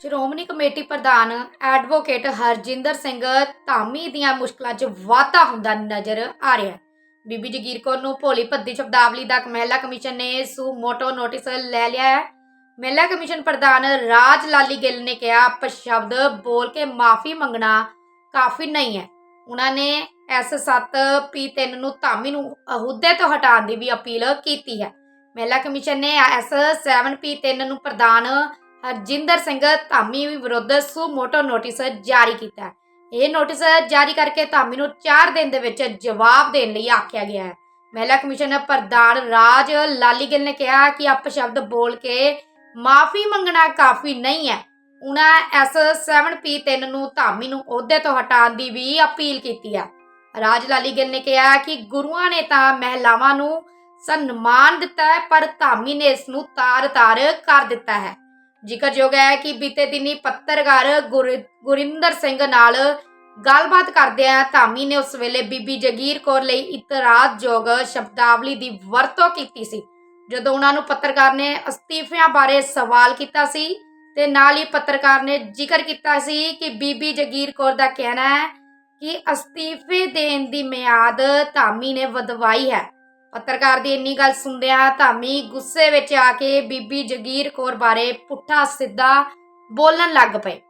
Shiromani committee ਪ੍ਰਧਾਨ advocate Harjinder Singh Dhami ਦੀਆਂ ਮੁਸ਼ਕਲਾਂ 'ਚ ਵਾਧਾ ਹੁੰਦਾ ਨਜ਼ਰ ਆ ਰਿਹਾ ਹੈ। ਬੀਬੀ ਜਗੀਰ ਕੌਰ ਨੂੰ ਭੋਲੀ ਭੱਦੀ ਸ਼ਬਦਾਵਲੀ ਦਾ ਮਹਿਲਾ ਕਮਿਸ਼ਨ ਨੇ ਸੂ ਮੋਟੋ ਨੋਟਿਸ ਲੈ ਲਿਆ ਹੈ। ਮਹਿਲਾ ਕਮਿਸ਼ਨ ਪ੍ਰਧਾਨ ਰਾਜ ਲਾਲੀ ਗਿੱਲ ਨੇ ਕਿਹਾ ਅਪਸ਼ਬਦ ਬੋਲ ਕੇ ਮਾਫੀ ਮੰਗਣਾ ਕਾਫੀ ਨਹੀਂ ਹੈ। ਉਹਨਾਂ ਨੇ S7 P3 ਨੂੰ ਧਾਮੀ ਨੂੰ ਅਹੁਦੇ ਤੋਂ ਹਟਾਉਣ ਦੀ ਵੀ ਅਪੀਲ ਕੀਤੀ ਹੈ। ਮਹਿਲਾ ਕਮਿਸ਼ਨ ਨੇ S7 P3 ਨੂੰ ਪ੍ਰਧਾਨ ਹਰਜਿੰਦਰ ਸਿੰਘ ਧਾਮੀ ਵਿਰੁੱਧ ਸੂ ਮੋਟੋ ਨੋਟਿਸ ਜਾਰੀ ਕੀਤਾ ਹੈ। ਇਹ ਨੋਟਿਸ ਜਾਰੀ ਕਰਕੇ ਧਾਮੀ ਨੂੰ 4 ਦਿਨ ਦੇ ਵਿੱਚ ਜਵਾਬ ਦੇਣ ਲਈ ਆਖਿਆ ਗਿਆ ਹੈ। ਮਹਿਲਾ ਕਮਿਸ਼ਨ ਪ੍ਰਧਾਨ ਰਾਜ ਲਾਲੀ ਨੇ ਕਿਹਾ ਕਿ ਅਪਸ਼ਬਦ ਬੋਲ ਕੇ ਮਾਫੀ ਮੰਗਣਾ ਕਾਫੀ ਨਹੀਂ ਹੈ। ਉਹਨਾਂ S7P3 ਨੂੰ ਧਾਮੀ ਨੂੰ ਅਹੁਦੇ ਤੋਂ ਹਟਾਉਣ ਦੀ ਵੀ ਅਪੀਲ ਕੀਤੀ ਹੈ। ਰਾਜ ਲਾਲੀਗਿੱਲ ਨੇ ਕਿਹਾ ਕਿ ਗੁਰੂਆਂ ਨੇ ਤਾਂ ਮਹਿਲਾਵਾਂ ਨੂੰ ਸਨਮਾਨ ਦਿੱਤਾ ਹੈ, ਪਰ ਧਾਮੀ ਨੇ ਇਸ ਨੂੰ ਤਾਰ-ਤਾਰ ਕਰ ਦਿੱਤਾ ਹੈ। ਜ਼ਿਕਰਯੋਗ ਹੈ ਕਿ ਬੀਤੇ ਦਿਨੀ ਪੱਤਰਕਾਰ ਗੁਰ- ਗੁਰਿੰਦਰ ਸਿੰਘ ਨਾਲ ਗੱਲਬਾਤ ਕਰਦਿਆਂ ਧਾਮੀ ਨੇ ਉਸ ਵੇਲੇ ਬੀਬੀ ਜਗੀਰ ਕੌਰ ਲਈ ਇਤਰਾਜ਼ਯੋਗ ਸ਼ਬਦਾਵਲੀ ਦੀ ਵਰਤੋਂ ਕੀਤੀ ਸੀ, ਜਦੋਂ ਉਹਨਾਂ ਨੂੰ ਪੱਤਰਕਾਰ ਨੇ ਅਸਤੀਫਿਆਂ ਬਾਰੇ ਸਵਾਲ ਕੀਤਾ ਸੀ ਤੇ ਨਾਲ ਹੀ ਪੱਤਰਕਾਰ ਨੇ ਜ਼ਿਕਰ ਕੀਤਾ ਸੀ ਕਿ ਬੀਬੀ ਜਗੀਰ ਕੌਰ ਦਾ ਕਹਿਣਾ ਹੈ ਕਿ ਅਸਤੀਫੇ ਦੇਣ ਦੀ ਮਿਆਦ ਧਾਮੀ ਨੇ ਵਧਵਾਈ ਹੈ। ਪੱਤਰਕਾਰ ਦੀ ਇੰਨੀ ਗੱਲ ਸੁਣਦਿਆਂ ਧਾਮੀ ਗੁੱਸੇ ਵਿੱਚ ਆ ਕੇ ਬੀਬੀ ਜਗੀਰ ਕੌਰ ਬਾਰੇ ਪੁੱਠਾ ਸਿੱਧਾ ਬੋਲਣ ਲੱਗ ਪਏ।